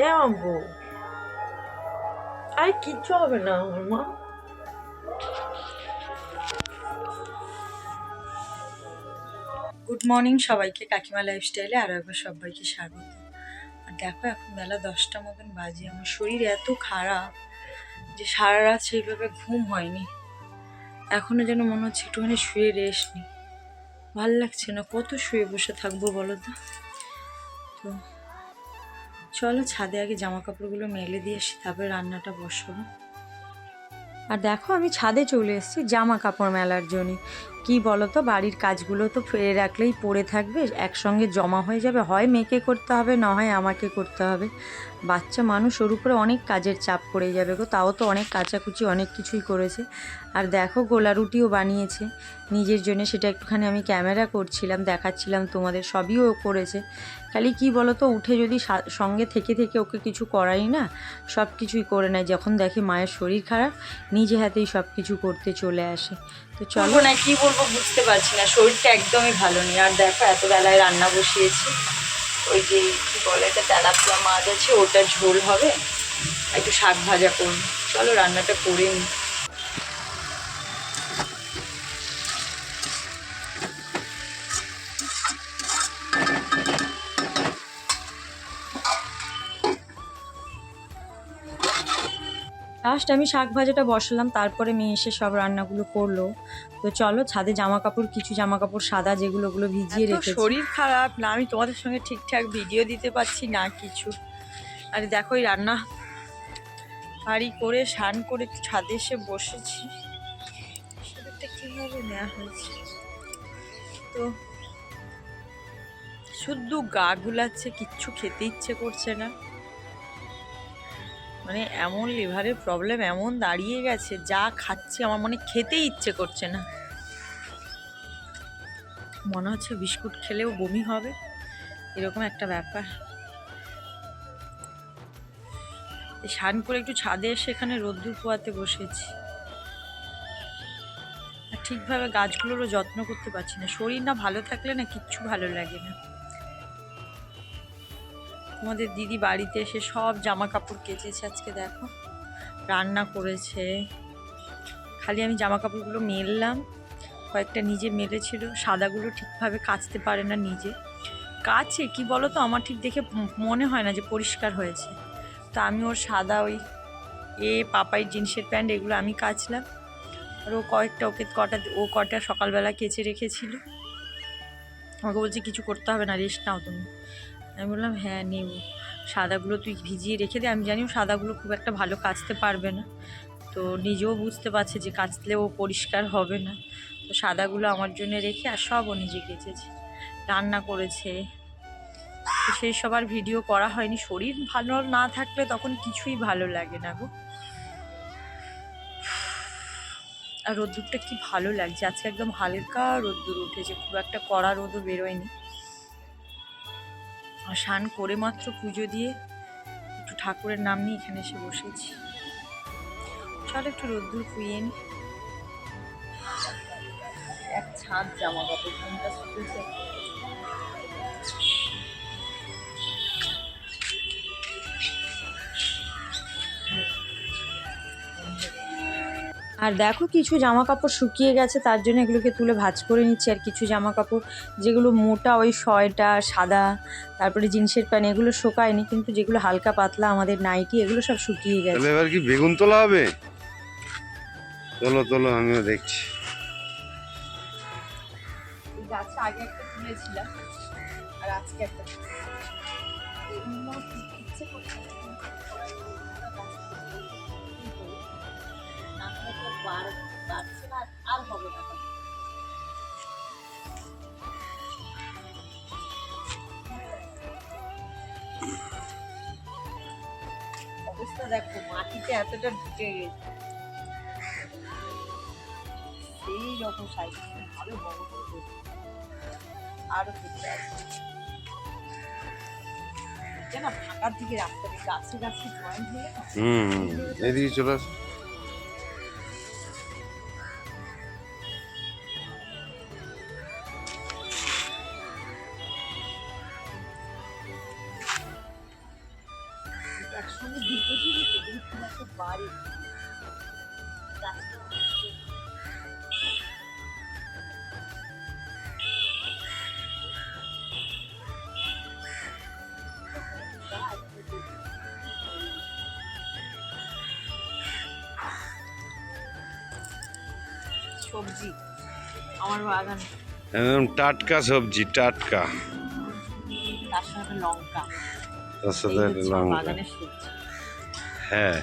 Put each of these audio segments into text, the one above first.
এ আম্বু। আরে কিচ্ছু হবে না, আমার গুড মর্নিং সবাইকে, কাকিমা লাইফস্টাইলে আরও একবার সবাইকে স্বাগত। আর দেখো, এখন বেলা দশটা মতন বাজে। আমার শরীর এত খারাপ যে সারা রাত সেইভাবে ঘুম হয়নি। এখনও যেন মনে হচ্ছে একটুখানি শুয়ে রেস্ট নিই ভালো লাগছে না, কত শুয়ে বসে থাকব বলো তো? তো চলো ছাদে আগে জামা কাপড়গুলো মেলে দিয়ে আসি তারপরে রান্নাটা বসাবো। আর দেখো, আমি ছাদে চলে এসেছি জামা কাপড় মেলার জন্য। কি বলো তো বাড়ির কাজগুলো তো ফেলে রাখলেই পড়ে থাকবে, একসঙ্গে জমা হয়ে যাবে। হয় মেয়েকে করতে হবে, না হয় আমাকে করতে হবে। বাচ্চা মানুষ, ওর উপরে অনেক কাজের চাপ পড়ে যাবে গো। তাও তো অনেক কাচাকুচি, অনেক কিছুই করেছে। আর দেখো, গোলা রুটিও বানিয়েছে। নিজের জন্য সেটা একটুখানি আমি ক্যামেরা করছিলাম, দেখাচ্ছিলাম, তোমাদের সবই ও করেছে। খালি কি বলো তো উঠে যদি সঙ্গে থেকে থেকে ওকে কিছু করাই না সব কিছুই করে নেয়। যখন দেখে মায়ের শরীর খারাপ, নিজে হাতেই সব কিছু করতে চলে আসে। তো চলো। না, কি বলব বুঝতে পারছি না। শরীরটা একদমই ভালো নেই। আর দেখো, এত বেলায় রান্না বসিয়েছি। ওই যে, কি বলে এটা, তেলাপিয়া মাছ আছে, ওটা ঝোল হবে। একটু শাক ভাজা করুন চলো, রান্নাটা করে নিই। লাস্ট আমি শাক ভাজাটা বসালাম তারপরে মেয়ে এসে সব রান্নাগুলো করল। তো চলো ছাদে জামা কাপড় কিছু জামা কাপড় সাদা যেগুলো ওগুলো ভিজিয়ে রেখেছি। শরীর খারাপ না আমি তোমাদের সঙ্গে ঠিকঠাক ভিডিও দিতে পারছি না কিছু। আরে দেখো এই রান্না হাঁড়ি করে স্নান করে একটু ছাদে এসে বসেছি। কীভাবে নেওয়া হয়েছে? তো শুদ্ধ গা গুলাচ্ছে কিচ্ছু খেতে ইচ্ছে করছে না। মানে এমন লিভারের প্রবলেম এমন দাঁড়িয়ে গেছে, যা খাচ্ছি, আমার মনে খেতেই ইচ্ছে করছে না। মনে হচ্ছে বিস্কুট খেলেও বমি হবে, এরকম একটা ব্যাপার। স্নান করে একটু ছাদে এসে এখানে রোদ্দুর পোয়াতে বসেছি। ঠিকভাবে গাছগুলোরও যত্ন করতে পারছি না। শরীর না ভালো থাকলে না কিচ্ছু ভালো লাগে না। তোমাদের দিদি বাড়িতে এসে সব জামা কাপড় কেচেছে আজকে, দেখো। রান্না করেছে। খালি আমি জামা কাপড়গুলো মেললাম। কয়েকটা নিজে মেলেছিল। সাদাগুলো ঠিকভাবে কাচতে পারে না নিজে। কাছে কি বলো তো আমার ঠিক দেখে মনে হয় না যে পরিষ্কার হয়েছে। তো আমি ওর সাদা ওই এ পাপাই জিন্সের প্যান্ট এগুলো আমি কাচলাম। আর ও কয়েকটা, ওকে কটা, ও কটা সকালবেলা কেচে রেখেছিল। আমাকে বলছে, কিছু করতে হবে না, রেস্ট নাও তুমি। আমি বললাম হ্যাঁ নেব সাদাগুলো তুই ভিজিয়ে রেখে দে। আমি জানি ও সাদাগুলো খুব একটা ভালো কাচতে পারবে না। তো নিজেও বুঝতে পারছে যে কাচলেও পরিষ্কার হবে না। তো সাদাগুলো আমার জন্য রেখে আর সব ও নিজে কেচেছে। রান্না করেছে। তো সেই সবার ভিডিও করা হয়নি। শরীর ভালো না থাকলে তখন কিছুই ভালো লাগে না গো। আর রোদ্দুরটা কি ভালো লাগছে। আজকে একদম হালকা রোদ্দুর উঠেছে। খুব একটা কড়া রোদও বেরোয়নি। স্নান করে মাত্র পুজো দিয়ে একটু ঠাকুরের নাম নিয়ে এখানে এসে বসেছি। চল একটু রোদ্দুর পুইয়ে নি। এক ছাদ জামা কাপড় ঘণ্টা শুকেছে আর দেখো কিছু জামা কাপড় শুকিয়ে গেছে তার জন্য এগুলোকে তুলে ভাজ করে নিচ্ছি। আর কিছু জামা কাপড় যেগুলো মোটা ওই শয়টা সাদা তারপরে জিন্সের প্যান্ট এগুলো শুকায়নি কিন্তু যেগুলো হালকা পাতলা আমাদের নাইটি এগুলো সব শুকিয়ে গেছে। এবার কি বেগুন তোলা হবে? তোলো তোলো আমিও দেখছি। গাছে আগে একটা তুলেছিলাম আর আজকে একটা অবস্থা দেখো মাটিতে এতটা ঢুকে গেছে। সেই রকম সাইজ আরও বড় হয়েছে। আরও ফুটে আছে ফাঁকার দিকে রাখতে হবে গাছে গাছে জয়েন্ট হুম হুম, এদিকে চলে আস। একসঙ্গে দুটো জিনিস এই খুব বাড়ি সবজি আমার বাগানে। একদম টাটকা সবজি টাটকা। তার সাথে লঙ্কা। হ্যাঁ।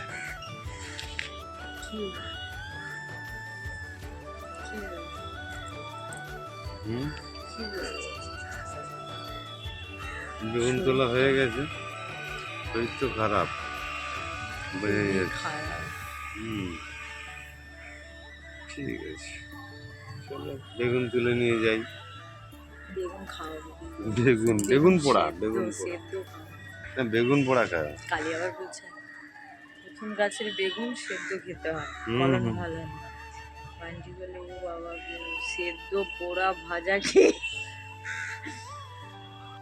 বেগুন তোলা হয়ে গেছে। শরীর তো খারাপ। বোঝা গেছে। হুম। ঠিক আছে। চলো বেগুন তুলে নিয়ে যাই। বেগুন বেগুন বেগুন পোড়া বেগুন পোড়া। বেগুন পোড়া খায়। কালি আবার বলছে প্রথম গাছের বেগুন সেদ্ধ খেতে হয় ফলন ভালো না। বলে ও বাবা সেদ্ধ পোড়া ভাজা খেয়ে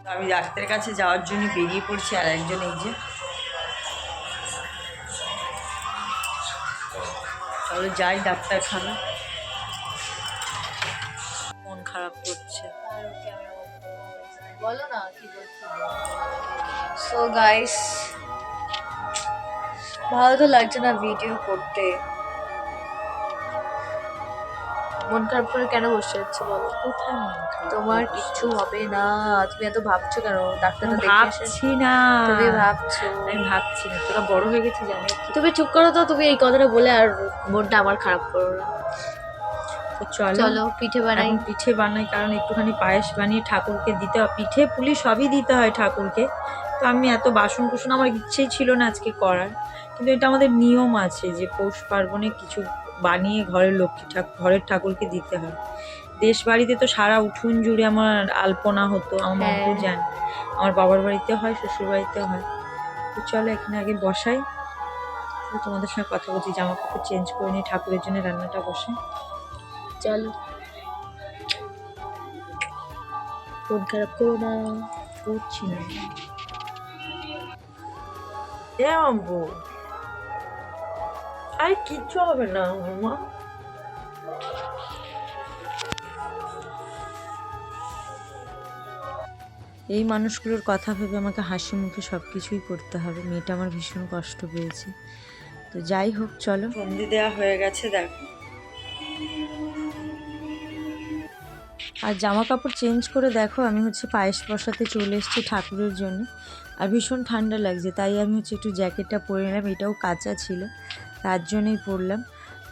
তো আমি ডাক্তারের কাছে যাওয়ার জন্য বেরিয়ে পড়ছি আর একজন এই যে। চলো যাই ডাক্তারখানা। মন খারাপ করছে। বলো না কি বলছো? সো গাইস ভালো তো লাগছে না ভিডিও করতে। মন খারাপ করে কেন বসে যাচ্ছে বলো? কোথায় মন খারাপ তোমার? কিচ্ছু হবে না। তুমি এত ভাবছ কেন? ডাক্তার তো ভাবছি না। তুমি ভাবছ। আমি ভাবছি না। তোরা বড় হয়ে আর কি। তুমি চুপ করো তো তুমি এই কথাটা বলে আর মনটা আমার খারাপ করো না। চলো। চলো পিঠে বানাই। পিঠে বানাই কারণ একটুখানি পায়েস বানিয়ে ঠাকুরকে দিতে হয় পিঠে পুলি সবই দিতে হয় ঠাকুরকে। তো আমি এত বাসন কুসন আমার ইচ্ছেই ছিল না আজকে করার। কিন্তু এটা আমাদের নিয়ম আছে যে পৌষ পার্বণে কিছু বানিয়ে ঘরের লক্ষ্মী ঠাকুর ঘরের ঠাকুরকে দিতে হয়। দেশ বাড়িতে তো সারা উঠোন জুড়ে আমার আলপনা হতো আমার হ্যাঁ। জান। আমার বাবার বাড়িতে হয় শ্বশুর বাড়িতেও হয়। তো চলো এখানে আগে বসাই। তোমাদের সঙ্গে কথা বলছি জামা কাপড় চেঞ্জ করে নিয়ে ঠাকুরের জন্য রান্নাটা বসে। চলো। মন খারাপ করো না করছি না। এ আম্বু আর কিচ্ছু হবে না মা এই মানুষগুলোর কথা ভেবে আমাকে হাসি মুখে সব কিছুই করতে হবে। মেয়েটা আমার ভীষণ কষ্ট পেয়েছে। তো যাই হোক চলো। বন্দি দেওয়া হয়ে গেছে দেখো। আর জামা কাপড় চেঞ্জ করে দেখো, আমি হচ্ছে পায়েস বসাতে চলে এসেছি ঠাকুরের জন্য। আর ভীষণ ঠান্ডা লাগছে, তাই আমি হচ্ছে একটু জ্যাকেটটা পরে নিলাম, এটাও কাঁচা ছিল, তার জন্যই পরলাম।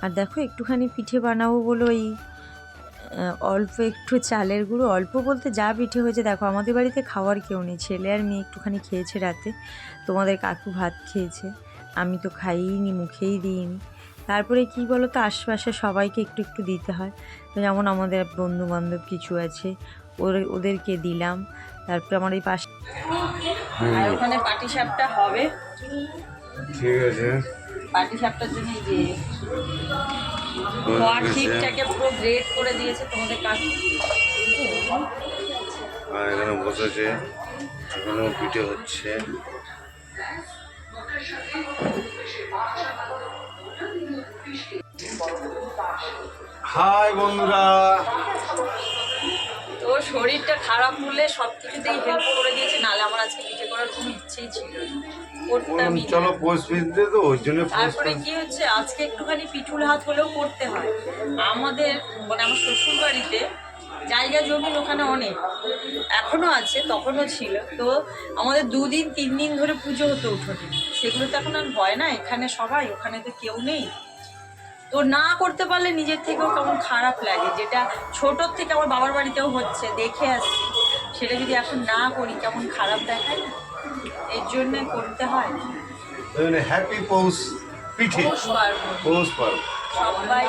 আর দেখো, একটুখানি পিঠে বানাবো বলে ওই অল্প একটু চালের গুঁড়ো, অল্প বলতে যা পিঠে হয়েছে, দেখো আমাদের বাড়িতে খাওয়ার কেউ নেই, ছেলে আর মেয়ে একটুখানি খেয়েছে রাতে, তোমাদের কাকু ভাত খেয়েছে, আমি তো খাইনি মুখেই দিইনি। তারপরে কি বলো তো আশপাশে সবাইকে একটু একটু দিতে হয়। যেমন আমাদের বন্ধু বান্ধব কিছু আছে ওর ওদেরকে দিলাম। তারপরে আমার এই পাশে আর ওখানে পাটি সাপটা হবে। ঠিক আছে। পাটি সাপটার জন্য যে ঠিকটাকে পুরো গ্রেড করে দিয়েছে তোমাদের কাকু আর এখানে বসেছে। এখানেও পিঠে হচ্ছে। হাই বন্ধুরা। তো শরীরটা খারাপ হলে সব কিছুতেই হেল্প করে দিয়েছে নাহলে আমার আজকে পিঠে করার কোনো ইচ্ছেই ছিল। করতামই চলো পিঠতে তো ওই জন্য তারপরে কি হচ্ছে আজকে একটুখানি পিঠুল হাত হলেও করতে হয়। আমাদের মানে আমার শ্বশুর বাড়িতে জায়গা জমি ওখানে অনেক এখনও আছে তখনও ছিল। তো আমাদের দুদিন তিন দিন ধরে পুজো হতো উঠোনে। সেগুলো তো এখন আর হয় না এখানে সবাই ওখানে তো কেউ নেই। তো না করতে পারলে নিজের থেকেও কেমন খারাপ লাগে। যেটা ছোটোর থেকে আমার বাবার বাড়িতেও হচ্ছে দেখে আসছি। সেটা যদি এখন না করি কেমন খারাপ দেখায় না? এর জন্যে করতে হয়। হ্যাপি পৌষ পিঠে। পৌষ পার্বণ। সবাই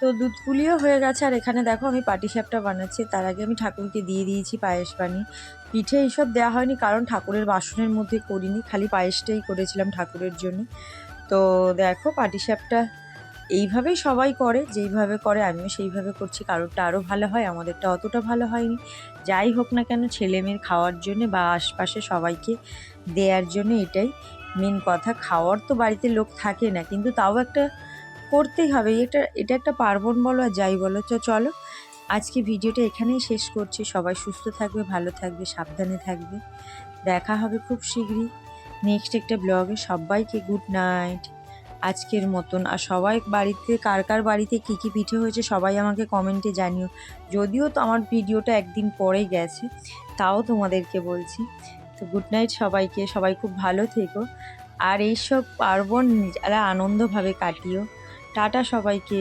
তো দুধ পুলিও হয়ে গেছে আর এখানে দেখো আমি পাটিসাপটা বানাচ্ছি। তার আগে আমি ঠাকুরকে দিয়ে দিয়েছি পায়েস বানিয়ে পিঠে এইসব দেওয়া হয়নি, কারণ ঠাকুরের বাসনের মধ্যে করিনি, খালি পায়েসটাই করেছিলাম ঠাকুরের জন্য। তো দেখো, পাটিসাপটা এইভাবেই সবাই করে, যেইভাবে করে আমিও সেইভাবে করছি, কারোরটা আরও ভালো হয়, আমাদেরটা অতটা ভালো হয়নি। যাই হোক না কেন ছেলে মেয়ের খাওয়ার জন্যে বা আশপাশে সবাইকে দেওয়ার জন্য এটাই মেন কথা। খাওয়ার তো বাড়িতে লোক থাকে না, কিন্তু তাও একটা করতেই হবে। এটা এটা একটা পার্বণ বলো আর যাই বলো, তো চলো। আজকে ভিডিওটা এখানেই শেষ করছি। সবাই সুস্থ থাকবে, ভালো থাকবে, সাবধানে থাকবে। দেখা হবে খুব শীঘ্রই। নেক্সট একটা ব্লগে সবাইকে গুড নাইট আজকের মতন। আর সবাই বাড়িতে, কার কার বাড়িতে কী কী পিঠে হয়েছে সবাই আমাকে কমেন্টে জানিও। যদিও তো আমার ভিডিওটা একদিন পরে গেছে, তাও তোমাদেরকে বলছি। তো গুড নাইট সবাইকে। সবাই খুব ভালো থেকো। আর এইসব পার্বণ যারা আনন্দভাবে কাটিও। টাটা সবাইকে।